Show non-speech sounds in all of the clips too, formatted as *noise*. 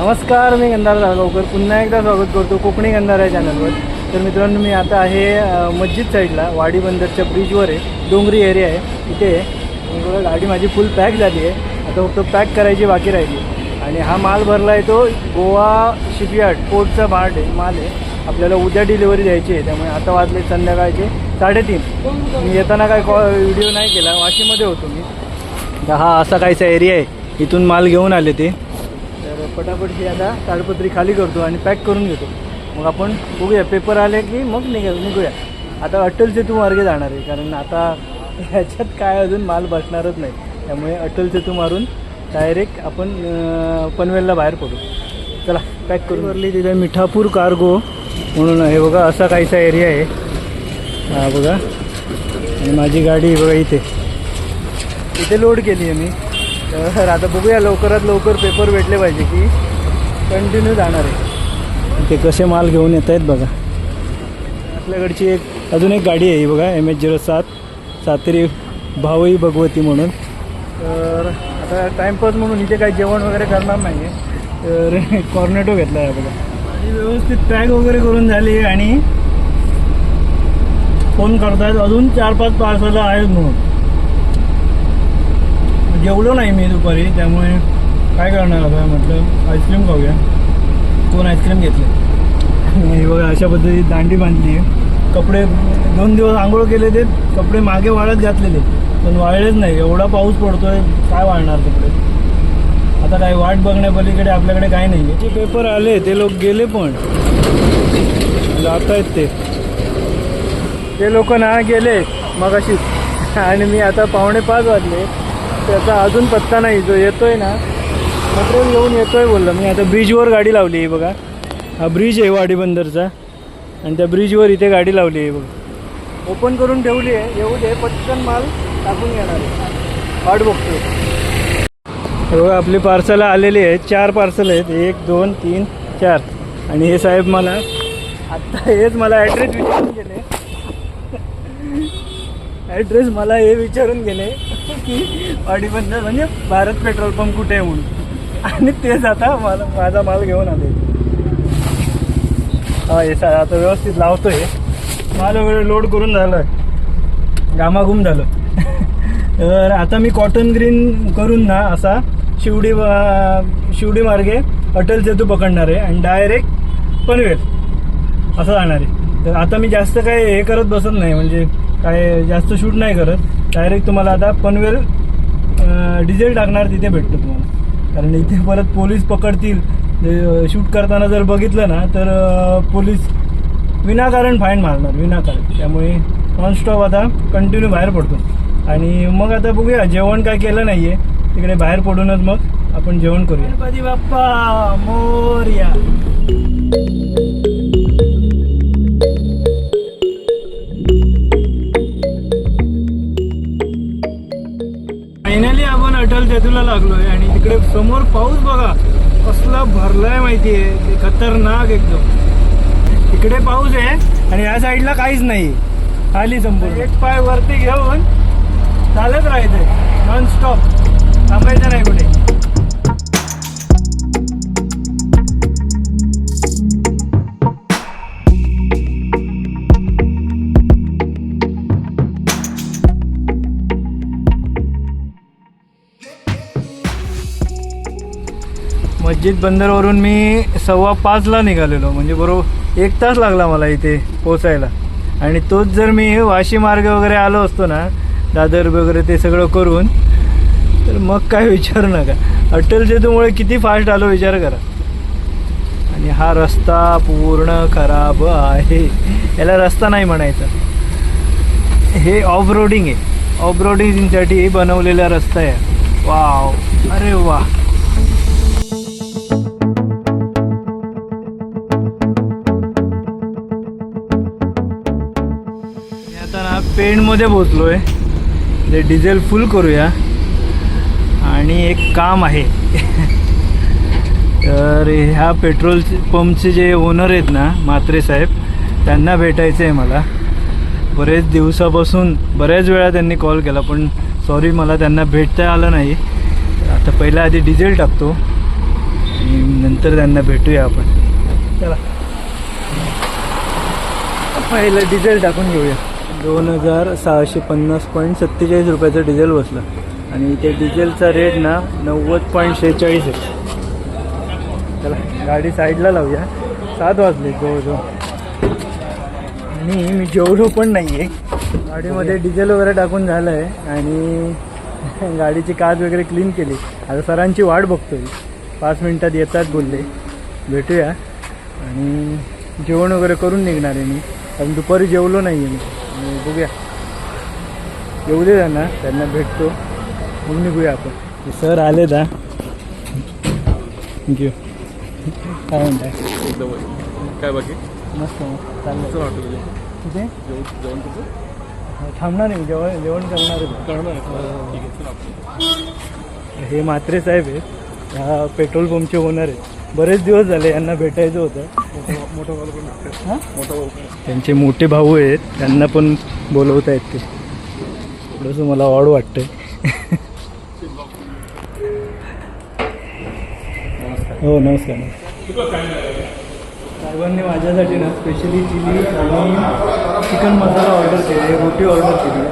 नमस्कार मी गंधार जाळगावकर पुन्हा एकदा स्वागत करतो कोकणी गंधार या चॅनलवर तर मित्रांनो मी आता आहे मस्जिद साईडला वाडी बंदरच्या ब्रिजवर आहे. डोंगरी एरिया आहे. इथे आहे. गाडी माझी फुल पॅक झाली आहे. आता फक्त पॅक करायची बाकी राहिली आणि हा माल भरला आहे तो गोवा शिपयार्ड पोर्टचा भाट आहे माल आहे. आपल्याला उद्या डिलिव्हरी द्यायची आहे. त्यामुळे आता वाजले संध्याकाळचे साडेतीन. मी येताना काय कॉ व्हिडिओ नाही केला. वाशीमध्ये होतो मी. हा असा काहीसा एरिया आहे. इथून माल घेऊन आले ते. पटापट ही आता ताडपत्री खाली करतो आणि पॅक करून घेतो. मग आपण बघूया पेपर आले की मग निघा निघूया. आता अटल सेतू मार्गे जाणार आहे कारण आता *laughs* ह्याच्यात काय अजून माल बसणारच नाही. त्यामुळे अटल सेतू मारून डायरेक्ट आपण पनवेलला बाहेर पडू. चला पॅक करून. भरली तिथे मिठापूर कार्गो म्हणून आहे. बघा असा काहीसा एरिया आहे. हा बघा. आणि माझी गाडी बघा इथे. इथे लोड केली आहे मी. तर आता बघूया लवकरात लवकर पेपर भेटले पाहिजे की कंटिन्यू जाणार आहे. ते कसे माल घेऊन येत आहेत बघा. आपल्याकडची एक अजून एक गाडी आहे ही बघा एम एच झिरो सात सातेरी भावई भगवती म्हणून. तर आता टाईमपास म्हणून इथे काही जेवण वगैरे करणार नाही आहे तर कॉर्नेटो घेतला आहे बघा. आणि व्यवस्थित पॅक वगैरे करून झाली आणि फोन करतायत. अजून चार पाच पार्सल आहेत म्हणून. जेवलो नाही मी दुपारी त्यामुळे काय करणार आता? म्हटलं आईस्क्रीम खाऊया. दोन आईस्क्रीम घेतले बघा अशा पद्धतीत दांडी बांधली आहे. कपडे दोन दिवस आंघोळ केले ते कपडे मागे वाळत घातलेले. पण वाळलेच नाही एवढा पाऊस पडतोय काय वाळणार कपडे? आता काय वाट बघण्यापलीकडे आपल्याकडे काय नाही आहे जे पेपर आले ते लोक गेले पण. जात आहेत ते. ते लोक ना गेले मग अशीच आणि मी आता पावणे पाच वाजले. त्याचा अजून पत्ता नाही जो येतोय ना मटेरियल घेऊन येतोय बोललं मी. आता ब्रिजवर गाडी लावली आहे बघा. हा ब्रिज आहे वाडीबंदरचा आणि त्या ब्रिजवर इथे गाडी लावली आहे बघा. ओपन करून ठेवली आहे. येऊ दे पटकन माल टाकून घेणार आहे. वाट बघतो बघा आपली पार्सल आलेली आहेत चार पार्सल आहेत. एक दोन तीन चार. आणि हे साहेब मला आत्ता हेच मला ॲड्रेस विचारून गेले ॲड्रेस मला हे विचारून गेले की वाडी म्हणजे भारत पेट्रोल पंप कुठे आहे म्हणून. आणि तेच आता मला माझा माल घेऊन आले. हा हे सर आता व्यवस्थित लावतोय. माल वगैरे लोड करून झालं घामाघूम झालं. तर आता मी कॉटन ग्रीन करून ना असा शिवडी शिवडी मार्गे अटल सेतू पकडणार आहे आणि डायरेक्ट पनवेल. असं जाणार आहे. तर आता मी जास्त काही हे करत बसत नाही म्हणजे काय जास्त शूट नाही करत. डायरेक्ट तुम्हाला आता पनवेल डिझेल टाकणार तिथे भेटतो तुम्हाला. कारण इथे परत पोलीस पकडतील. शूट करताना जर बघितलं ना तर पोलीस विनाकारण फाईन मारणार विनाकारण. त्यामुळे नॉनस्टॉप आता कंटिन्यू बाहेर पडतो. आणि मग आता बघूया जेवण काय केलं नाही आहे तिकडे बाहेर पडूनच मग आपण जेवण करूया. गणपती बाप्पा मोरया. अटल सेतूला लागलोय आणि तिकडे समोर पाऊस बघा कसला भरलाय माहितीये ते खतरनाक एकदम. इकडे पाऊस आहे आणि या साईडला काहीच नाही. खाली संपूर्ण. एक पाय वरती घेऊन चालत राहायचंय नॉन स्टॉप थांबायचं नाही. कुठे मस्जिद बंदरवरून मी सव्वा पाचला निघालेलो. म्हणजे बरोबर एक तास लागला मला इथे पोचायला आणि तोच जर मी वाशी मार्ग वगैरे आलो असतो ना दादर वगैरे ते सगळं करून तर मग काय विचारू नका. अटल सेतूमुळे किती फास्ट आलो विचार करा. आणि हा रस्ता पूर्ण खराब आहे. याला रस्ता नाही म्हणायचा. हे ऑफ रोडिंग आहे. ऑफ रोडिंगसाठी बनवलेला रस्ता आहे. वाव अरे वा. एंडमध्ये पोचलो आहे ते डिझेल फुल करूया. आणि एक काम आहे. तर ह्या पेट्रोल पंपचे जे ओनर आहेत ना म्हात्रे साहेब त्यांना भेटायचं आहे मला. बरेच दिवसापासून बऱ्याच वेळा त्यांनी कॉल केला पण सॉरी मला त्यांना भेटता आलं नाही. आता पहिला आधी डिझेल टाकतो. आणि नंतर त्यांना भेटूया आपण. चला. पहिलं डिझेल टाकून घेऊया. दोन हजार सहाशे पन्नास पॉईंट सत्तेचाळीस रुपयाचं डिझेल बसलं. आणि ते डिझेलचा रेट ना नव्वद पॉईंट शेहेचाळीस आहे. चला गाडी साईडला लावूया. सात वाजले जवळजवळ. आणि मी जेवलो पण नाही आहे गाडीमध्ये डिझेल वगैरे टाकून झालं आहे आणि *laughs* गाडीची काच वगैरे क्लीन केली. आता सरांची वाट बघतोय. पाच मिनटात येतात बोलले. भेटूया. आणि जेवण वगैरे करून निघणार आहे मी. कारण दुपारी जेवलो नाही आहे मी. आणि बघूया. येऊ दे त्यांना त्यांना भेटतो. मग निघूया आपण. सर आले दा. थँक्यू काय म्हणताय? एकदम काय बाकी? मस्त मस्त चाललं वाटतं तुझे? तिथे जेवण जेवण थांबणार नाही जेवण जेवण करणार आहे. करणार हे म्हात्रे साहेब आहेत. ह्या पेट्रोल पंपचे ओनर आहेत. बरेच दिवस झाले यांना भेटायचं होतं. मोठा भाऊ पण मोठा भाऊ त्यांचे मोठे भाऊ आहेत त्यांना पण बोलवत आहेत ते थोडंसं मला ऑड वाटतंय. हो नमस्कार साहेबांनी माझ्यासाठी ना स्पेशली चिली आणि चिकन मसाला ऑर्डर केली रोटी ऑर्डर केली.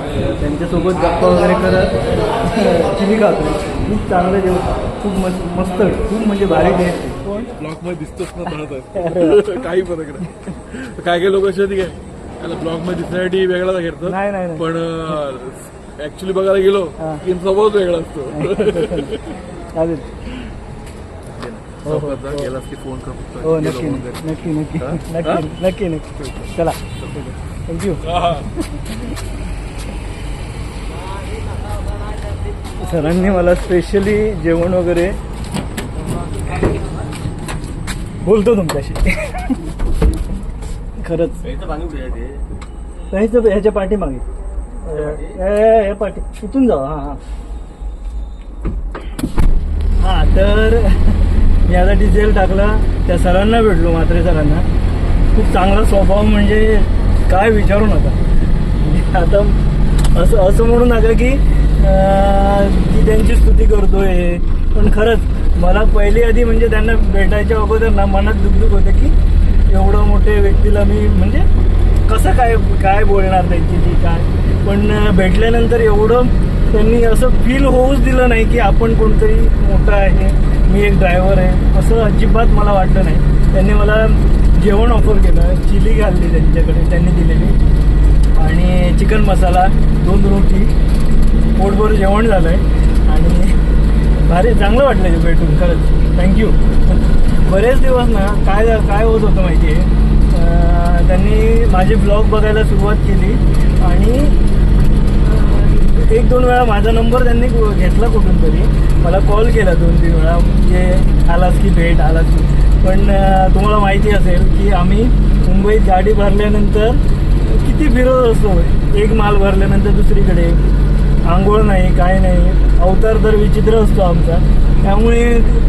त्यांच्यासोबत गप्पा वगैरे करत चिली खातो. खूप चांगलं जेवण खूप मस्त मस्त खूप म्हणजे भारी टेस्ट आहे ब्लॉगमध्ये दिसतोच ना तसंच *laughs* काही फरक नाही काय काय लोक असे होते काय त्याला ब्लॉगमध्ये दिसण्यासाठी वेगळा घेतात नाही नाही नाही पण ऍक्च्युली बघायला गेलो. की स्वभावच वेगळा असतो *laughs* चालेल हो, हो. गेलास की फोन. हो नक्की. नक्की नक्की? नक्की नक्की नक्की चला थँक्यू. सरांनी मला स्पेशली जेवण वगैरे बोलतो तुमच्याशी. खरंच. ह्याचं ह्याच्या पाठी मागे पाठी इथून जाऊ हां हां. हां तर मी आता डिझेल टाकला त्या सरांना भेटलो म्हात्रे सरांना. खूप चांगला स्वभाव म्हणजे काय विचारू नका. आता असं असं म्हणू नका की ती की त्यांची स्तुती करतोय. पण खरंच मला पहिली आधी म्हणजे त्यांना भेटायच्या अगोदर ना मनात दुखदुख होतं की एवढं मोठे व्यक्तीला मी म्हणजे कसं काय काय बोलणार त्यांची काय? पण भेटल्यानंतर एवढं त्यांनी असं फील होऊच दिलं नाही की आपण कोणतरी मोठं आहे मी एक ड्रायव्हर आहे असं अजिबात मला वाटलं नाही. त्यांनी मला जेवण ऑफर केलं चिली घालली त्यांच्याकडे त्यांनी दिलेली. आणि चिकन मसाला दोन रोटी पोटभर जेवण झालं आहे भारी चांगलं वाटलं ते भेटून खरंच. थँक्यू बरेच दिवस ना काय काय होत होतं माहिती आहे त्यांनी माझे ब्लॉग बघायला सुरुवात केली आणि एक दोन वेळा माझा नंबर त्यांनी घेतला कुठून तरी. मला कॉल केला दोन तीन वेळा म्हणजे आलास की भेट आलास की. पण तुम्हाला माहिती असेल की आम्ही मुंबईत गाडी भरल्यानंतर किती फिरत असतो. एक माल भरल्यानंतर दुसरीकडे. आंघोळ नाही काय नाही. अवतार तर विचित्र असतो आमचा. त्यामुळे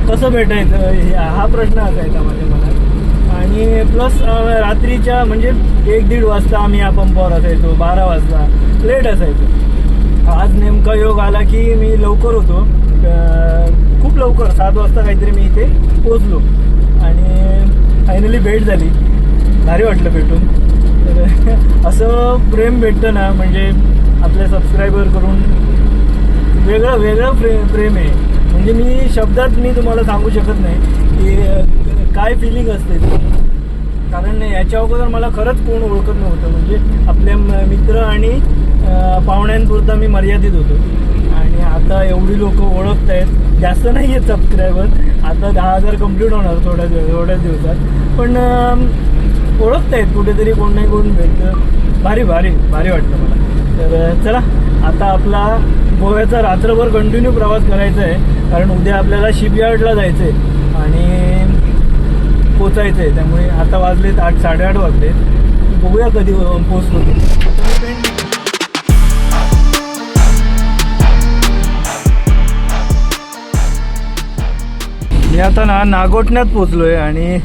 कसं भेटायचं हा प्रश्न असायचा माझ्या मनात. आणि प्लस रात्रीच्या म्हणजे एक दीड वाजता आम्ही या पंपावर असायचो बारा वाजता. लेट असायचो. आज नेमका योग आला की मी लवकर होतो. खूप लवकर सात वाजता काहीतरी मी इथे पोचलो आणि फायनली भेट झाली. भारी वाटलं भेटून. तर *laughs* असं प्रेम भेटतं ना म्हणजे आपल्या सबस्क्रायबर करून वेगळं वेगळं प्रे प्रेम आहे. म्हणजे मी शब्दात मी तुम्हाला सांगू शकत नाही की काय फिलिंग असते ती. कारण याच्या अगोदर मला खरंच कोण ओळखत नव्हतं. म्हणजे आपल्या म- मित्र आणि पाहुण्यांपुरता मी मर्यादित होतो. आणि आता एवढी लोक ओळखत आहेत जास्त नाही आहेत सबस्क्रायबर आता दहा हजार कंप्लीट होणार थोड्या थोड्याच दिवसात. पण ओळखत आहेत कुठेतरी कोण नाही कोण भेटतं. भारी भारी भारी वाटतं मला. तर चला आता आपला गोव्याचा रात्रभर कंटिन्यू प्रवास करायचा आहे कारण उद्या आपल्याला शिपयार्डला जायचं आहे आणि पोचायचं आहे त्यामुळे आता वाजलेत आठ साडेआठ वाजले. बघूया कधी पोचतो ते मी आता ना नागोटण्यात पोचलो आहे आणि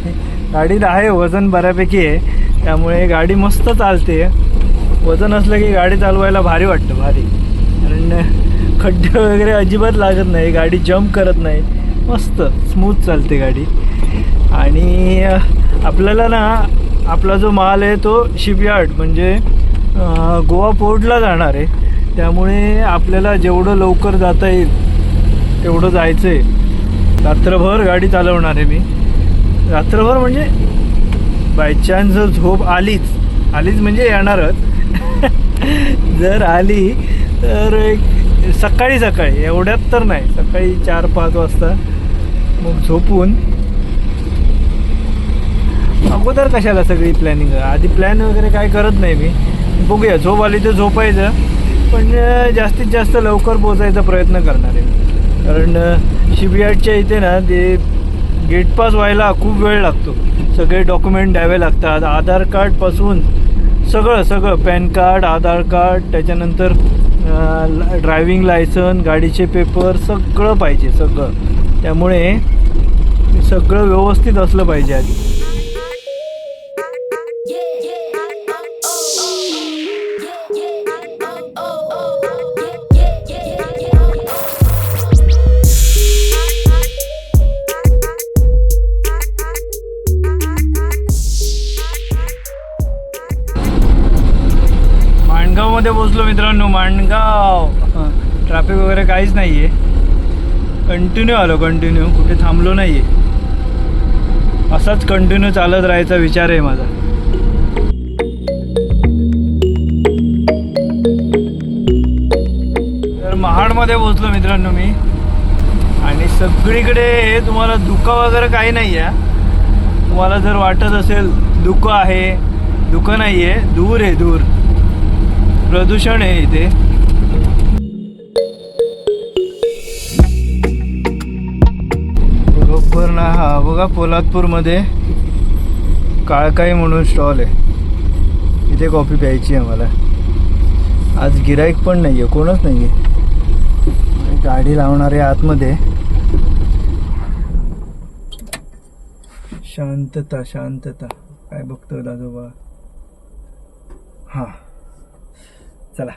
गाडीत आहे वजन बऱ्यापैकी आहे. त्यामुळे गाडी मस्त चालते वजन असलं की गाडी चालवायला भारी वाटतं भारी. कारण खड्डे वगैरे अजिबात लागत नाही गाडी जम्प करत नाही. मस्त स्मूथ चालते गाडी. आणि आपल्याला ना आपला जो माल आहे तो शिपयार्ड म्हणजे गोवा पोर्टला जाणार आहे. त्यामुळे आपल्याला जेवढं लवकर जाता येईल तेवढं जायचं आहे रात्रभर गाडी चालवणार आहे मी. रात्रभर म्हणजे बाय चान्स जर झोप आलीच आलीच म्हणजे येणारच. जर आली तर एक सकाळी सकाळी एवढ्यात तर नाही. सकाळी चार पाच वाजता मग झोपून अगोदर कशाला सगळी प्लॅनिंग आधी प्लॅन वगैरे काय करत नाही मी. बघूया झोप आली तर झोपायचं पण जास्तीत जास्त लवकर पोचायचा प्रयत्न करणार आहे कारण शिपयार्डच्या इथे ना ते गेट पास व्हायला खूप वेळ लागतो. सगळे डॉक्युमेंट द्यावे लागतात. आधार कार्डपासून सगळं सगळं. पॅन कार्ड आधार कार्ड त्याच्यानंतर ड्रायविंग लायसन गाडीचे पेपर सगळं पाहिजे सगळं. त्यामुळे सगळं व्यवस्थित असलं पाहिजे आधी. माणगाव. ट्रॅफिक वगैरे काहीच नाही आहे कंटिन्यू आलो कंटिन्यू कुठे थांबलो नाही आहे असाच कंटिन्यू चालत राहायचा विचार आहे माझा. तर महाडमध्ये पोचलो मित्रांनो मी. आणि सगळीकडे तुम्हाला धुकं वगैरे काही नाही आहे तुम्हाला जर वाटत असेल दुःख आहे दुःख नाही आहे दूर आहे दूर. प्रदूषण आहे इथे. बरोबर ना हा. बघा पोलादपूरमध्ये काळकाई म्हणून स्टॉल आहे. इथे कॉफी प्यायची आहे मला आज गिराईक पण नाही आहे कोणच नाही आहे गाडी लावणारे आतमध्ये. शांतता शांतता. काय बघतो दाजोबा हां. चला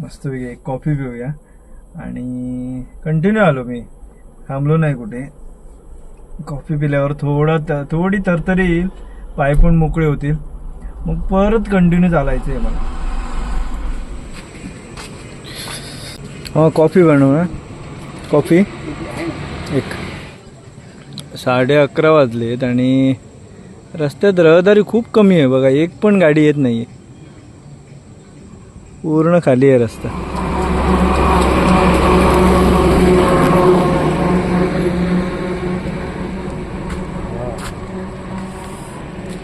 मस्तपैकी एक कॉफी पिऊया. आणि कंटिन्यू आलो मी. थांबलो नाही कुठे. कॉफी पिल्यावर थोडा त थोडी तरतरी येईल पाय पण मोकळे होतील. मग परत कंटिन्यू चालायचं आहे मला. हां कॉफी बनव ना कॉफी एक. साडे अकरा वाजलेत आणि रस्त्यात रहदारी खूप कमी आहे बघा एक पण गाडी येत नाही आहे पूर्ण खाली आहे रस्ता.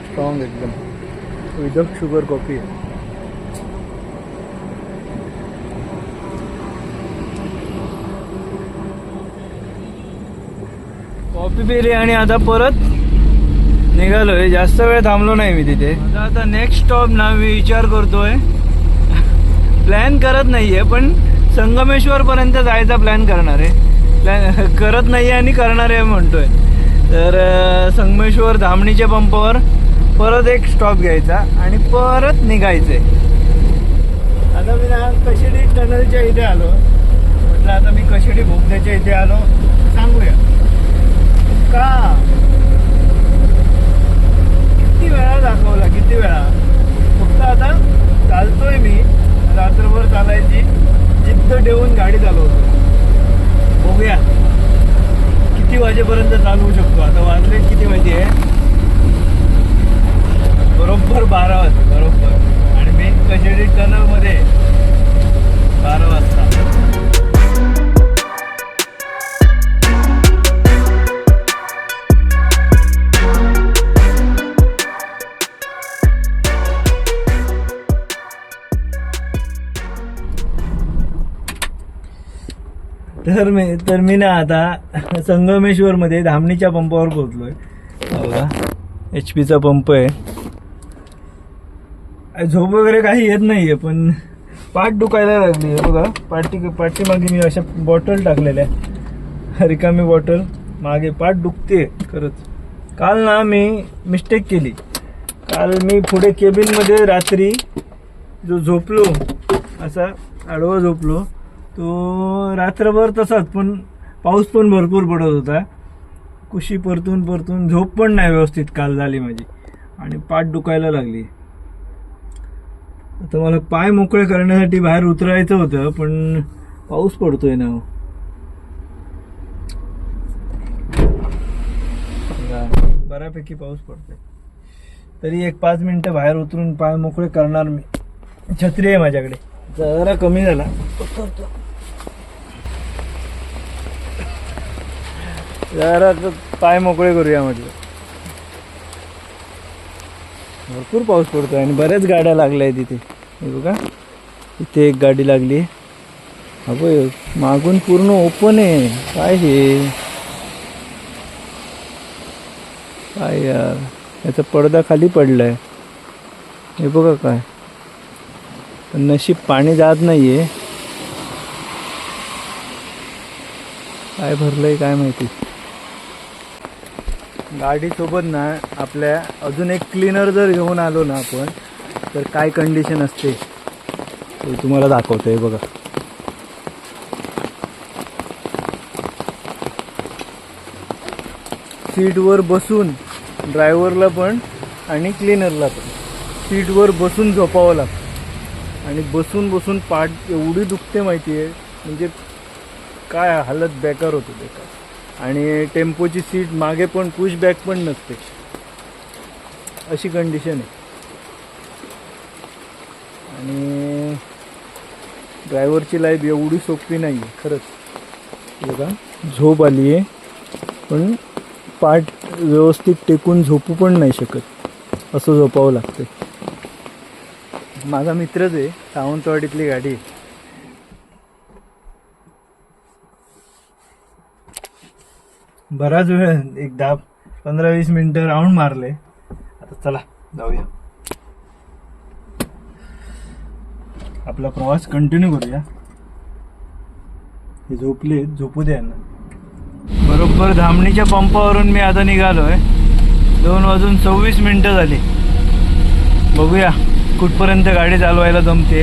स्ट्रॉंग एकदम. विदाउट शुगर कॉफी आहे कॉफी पिली आणि आता परत निघालोय. जास्त वेळ थांबलो नाही मी तिथे. आता आता नेक्स्ट स्टॉप ना मी विचार करतोय. प्लॅन करत नाही आहे पण संगमेश्वरपर्यंत जायचा प्लॅन करणार आहे. प्लॅन *laughs* करत नाही आहे आणि करणार आहे म्हणतोय. तर संगमेश्वर धामणीच्या पंपावर परत एक स्टॉप घ्यायचा आणि परत निघायचंय. आता मी ना कशिडी टनलच्या इथे आलो. म्हटलं आता मी कशिडी भोगद्याच्या इथे आलो. सांगूया. का? किती वेळा दाखवला किती वेळा? फक्त आता चालतोय मी. रात्रभर चालायची जिद्द ठेवून गाडी चालवतो. बघूया. किती वाजेपर्यंत चालवू शकतो? आता वाजले किती माहिती आहे बरोबर बारा वाजता बरोबर. आणि मी कशेडी टनलमध्ये बारा वाजता. तर मी तर मी ना आता संगमेश्वरमध्ये धामणीच्या पंपावर पोहोचलो बघा हो एच पीचा पंप आहे. झोप वगैरे काही येत नाही आहे पण पाठ दुखायला लागली आहे. बघा पाठी पाठीमागे मी अशा बॉटल टाकलेल्या रिकामी बॉटल. मागे पाठ दुखते खरंच. काल ना मी मिस्टेक केली. काल मी पुढे केबिनमध्ये रात्री जो झोपलो असा आडवा झोपलो तो रात्रभर तसाच पण पाऊस पण भरपूर पडत होता. कुशी परतून परतून झोप पण नाही व्यवस्थित काल झाली माझी. आणि पाठ दुखायला लागली. आता मला पाय मोकळे करण्यासाठी बाहेर उतरायचं होतं पण पाऊस पडतोय ना हो. बऱ्यापैकी पाऊस पडतोय. तरी एक पाच मिनिटं बाहेर उतरून पाय मोकळे करणार मी. छत्री आहे माझ्याकडे. जरा कमी झाला. जरा पाय मोकळे करूया म्हटलं. भरपूर पाऊस पडतोय आणि बऱ्याच गाड्या लागल्या आहेत तिथे हे बघा. इथे एक गाडी लागली. अगो मागून पूर्ण ओपन आहे. काय हे? काय यार? याचा पडदा खाली पडलाय. हे बघा काय. पण नशीब पाणी जात नाहीये. काय भरलंय काय माहिती. गाडीसोबत ना आपल्या अजून एक क्लीनर जर घेऊन आलो ना आपण तर काय कंडिशन असते? ते तुम्हाला दाखवतोय बघा. सीटवर बसून ड्रायव्हरला पण आणि क्लीनरला पण. सीटवर बसून झोपावं लागतं. आणि बसून बसून पाठ एवढी दुखते माहिती आहे म्हणजे काय हालत बेकार होते बेकार. आणि टेम्पोची सीट मागे पण पुश बॅक पण नसते. अशी कंडिशन आहे. आणि ड्रायव्हरची लाईफ एवढी सोपी नाही आहे खरंच बघा झोप आली आहे पण पाठ व्यवस्थित टेकून झोपू पण नाही शकत. असं झोपावं लागतं माझा मित्रच आहे सावंतवाडीतली गाडी बराच वेळ एक दहा पंधरा वीस मिनिटं राऊंड मारले. आता चला जाऊया. आपला प्रवास कंटिन्यू करूया. हे झोपले झोपू द्या ना बरोबर धामणीच्या पंपावरून मी आता निघालोय. दोन वाजून सव्वीस मिनिटं झाली. बघूया कुठपर्यंत गाडी चालवायला जमते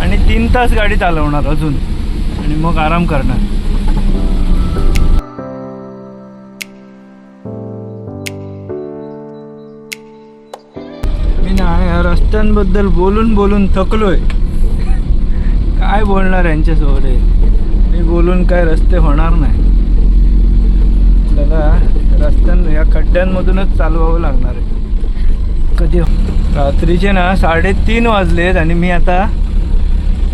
आणि तीन तास गाडी चालवणार अजून. आणि मग आराम करणार. रस्त्यांबद्दल बोलून बोलून थकलोय. काय बोलणार यांच्यासोबत मी बोलून काय रस्ते होणार नाही. आपल्याला रस्त्यां या खड्ड्यांमधूनच चालवावं लागणार आहे. कधी? रात्रीचे ना साडेतीन वाजलेत आणि मी आता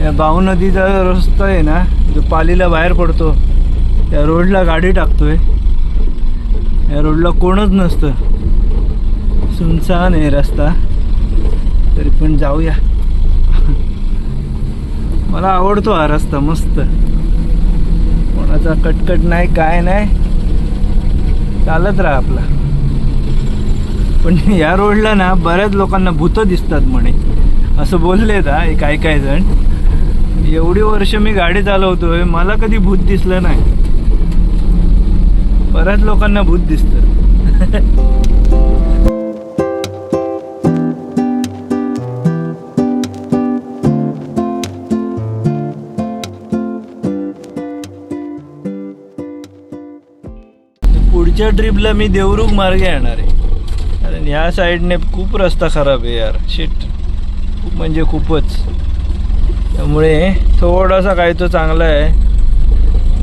या बाऊ नदीचा रस्ता आहे ना जो पालीला बाहेर पडतो त्या रोडला गाडी टाकतोय. या रोडला कोणच नसतं. सुनसान आहे रस्ता. तरी पण जाऊया. मला आवडतो हा रस्ता मस्त. कोणाचा कटकट नाही काय नाही. चालत राहा आपला. पण या रोडला ना बऱ्याच लोकांना भूतं दिसतात म्हणे. असं बोलले का एक काय काय जण. एवढी वर्ष मी गाडी चालवतोय मला कधी भूत दिसलं नाही. बऱ्याच लोकांना भूत दिसतं. *laughs* पुढच्या ट्रिपला मी देवरुख मार्गे येणार आहे. कारण ह्या साईडने खूप रस्ता खराब आहे यार. शिट खूप म्हणजे खूपच. त्यामुळे थोडासा काही तो चांगला आहे.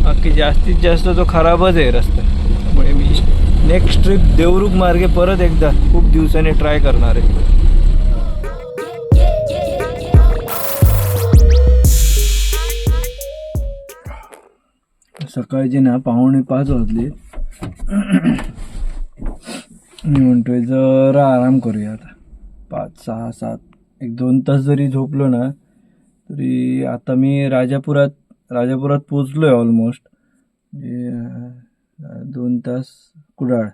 बाकी जास्तीत जास्त तो खराबच आहे रस्ता. त्यामुळे मी नेक्स्ट ट्रिप देवरुख मार्गे परत एकदा खूप दिवसांनी ट्राय करणार आहे. सकाळचे ना पाहुणे पाच वाजले. मी म्हणतोय जरा आराम करूया आता. पाच सहा सात एक दोन तास जरी झोपलो ना तरी आता मी राजापुरात राजापुरात पोचलो आहे ऑलमोस्ट म्हणजे दोन तास कुडाळ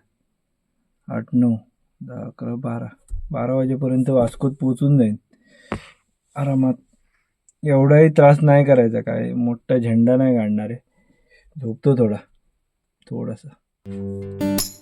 आठ नऊ दहा अकरा बारा बारा वाजेपर्यंत वास्कोत पोचून जाईन. आरामात. एवढाही त्रास नाही करायचा काय मोठा झेंडा नाही काढणार. आहे झोपतो थोडा थोडासा. Thank you.